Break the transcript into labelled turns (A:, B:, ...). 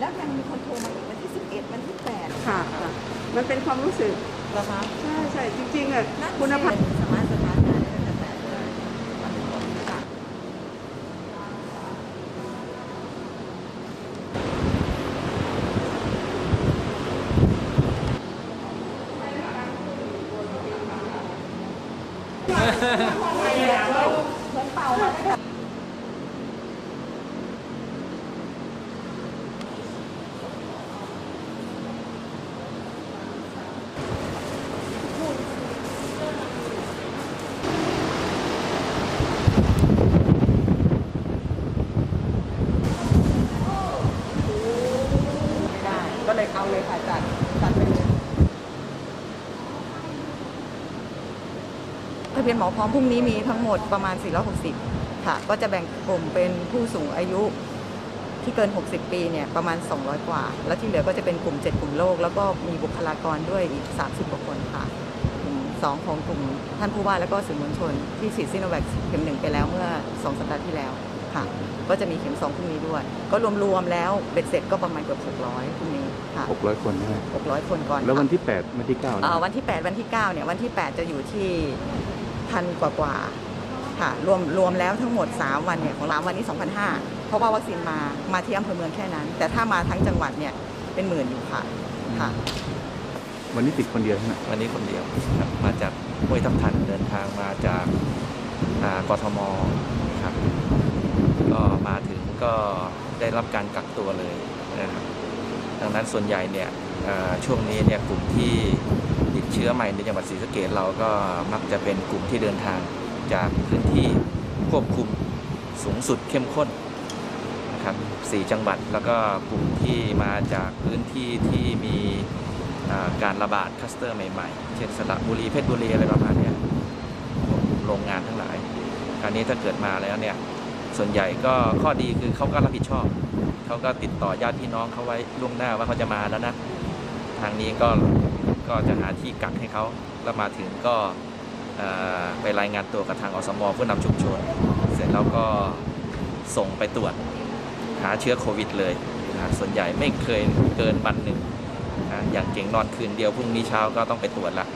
A: แล้วยังมีคน
B: โทรมาอีกวันที่สิบเอ็ดวันที่แปด
A: ค่ะ มันเป็นความรู้สึก
B: เหรอคะ
A: ใช่ใช่จริงๆอะคุณภาพ
B: สามารถสตาร์ทได้แต่แบบนี้ผมค่ะไม่อยาก ค่ะจัดจัดไปเลยทะเบียนหมอพร้อมพรุ่งนี้มีทั้งหมดประมาณ 460 ค่ะ ก็จะแบ่งกลุ่มเป็นผู้สูงอายุที่เกิน 60 ปีเนี่ยประมาณ 200 กว่า แล้วที่เหลือก็จะเป็นกลุ่ม 7 กลุ่มโรคแล้วก็มีบุคลากรด้วยอีก 30 กว่าคนค่ะกลุ่มสองของกลุ่มท่านผู้ว่าแล้วก็สื่อมวลชนที่ฉีดซิโนแวคเข็มหนึ่งไปแล้วเมื่อ 2 สัปดาห์ที่แล้ว ค่ะ ก็จะมีเข็มสองพรุ่งนี้ด้วย ก็รวมๆแล้วเบ็ดเสร็จก็ประมาณเกือบ600พรุ่งนี้ค่ะ
C: 600 คนใช่ไหม
A: 600 คนก่อน
C: แล้ววัน
A: ค่ะ
C: ที่ 8 วันที่9
A: เอ่อวันที่ 8 วันที่9เนี่ยวันที่ 8 จะอยู่ที่พันกว่ากว่าๆค่ะรวมรวมแล้วทั้งหมด 3 วันเนี่ยของเราวันนี้2,500เพราะว่าวัคซีนมามาที่อำเภอเมืองแค่นั้น แต่ถ้ามาทั้งจังหวัดเนี่ยเป็นหมื่นอยู่ค่ะค่ะ
C: วันนี้ติดคนเดียวใช่ไหม
D: วันนี้คนเดียวครับมาจากห้วยทับทันเดินทางมาจากอ่ากทมครับก็มาถึง ก็ได้รับการกักตัวเลยนะครับดังนั้นส่วนใหญ่เนี่ยช่วงนี้เนี่ยกลุ่มที่ติดเชื้อใหม่ในจังหวัดศรีสะเกษเราก็มักจะเป็นกลุ่มที่เดินทางจากพื้นที่ควบคุมสูงสุดเข้มข้นนะครับสี่จังหวัดแล้วก็กลุ่มที่มาจากพื้นที่ที่มีการระบาดคัสเตอร์ใหม่ๆ เช่นสระบุรีเพชรบุรีอะไรประมาณเนี้ยพวกโรงงานทั้งหลายคราวนี้ถ้าเกิดมาแล้วเนี่ย ส่วนใหญ่ก็ข้อดีคือเขาก็รับผิดชอบ เขาก็ติดต่อญาติพี่น้องเขาไว้ล่วงหน้าว่าเขาจะมาแล้วนะ ทางนี้ก็ก็จะหาที่กักให้เขาแล้วมาถึงก็ไปรายงานตัวกับทางอสมผู้นำชุมชน เสร็จแล้วก็ส่งไปตรวจหาเชื้อโควิดเลยนะส่วนใหญ่ไม่เคยเกินวันหนึ่งนะอย่างเก่งนอนคืนเดียวพรุ่งนี้เช้าก็ต้องไปตรวจละ